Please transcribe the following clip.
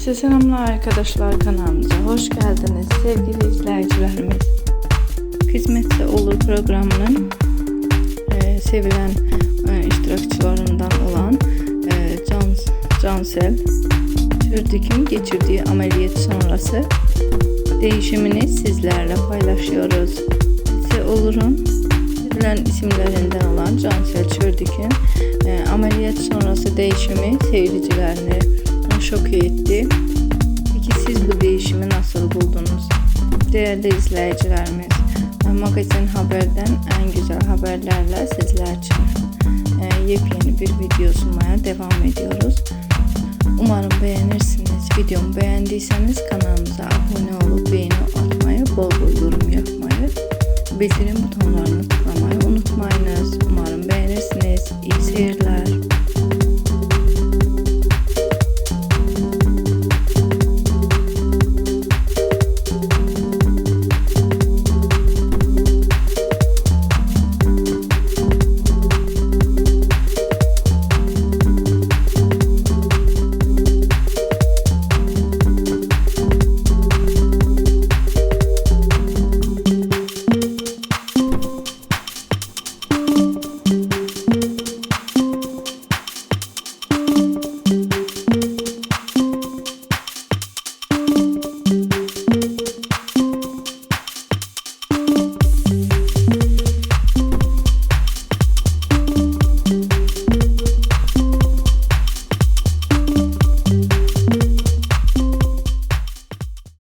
Herkese arkadaşlar kanalımıza hoş geldiniz sevgili izleyicilerimiz. Kısmetse Olur programının e, sevilen e, iştirakçılarından olan e, Can, Cansel Türdük'ün geçirdiği ameliyat sonrası değişimini sizlerle paylaşıyoruz. Kısmetse Olur'un sevilen isimlerinden olan Cansel Çördük'ün e, ameliyat sonrası değişimi seyircilerini şok etti. Peki siz bu değişimi nasıl buldunuz? Değerli izleyicilerimiz, Magazin Haber'den en güzel haberlerle sizler için e, yepyeni bir video sunmaya devam ediyoruz. Umarım beğenirsiniz. Videomu beğendiyseniz kanalımıza abone olup beğeni atmayı, bol bol yorum yapmayı, bildirim butonlarını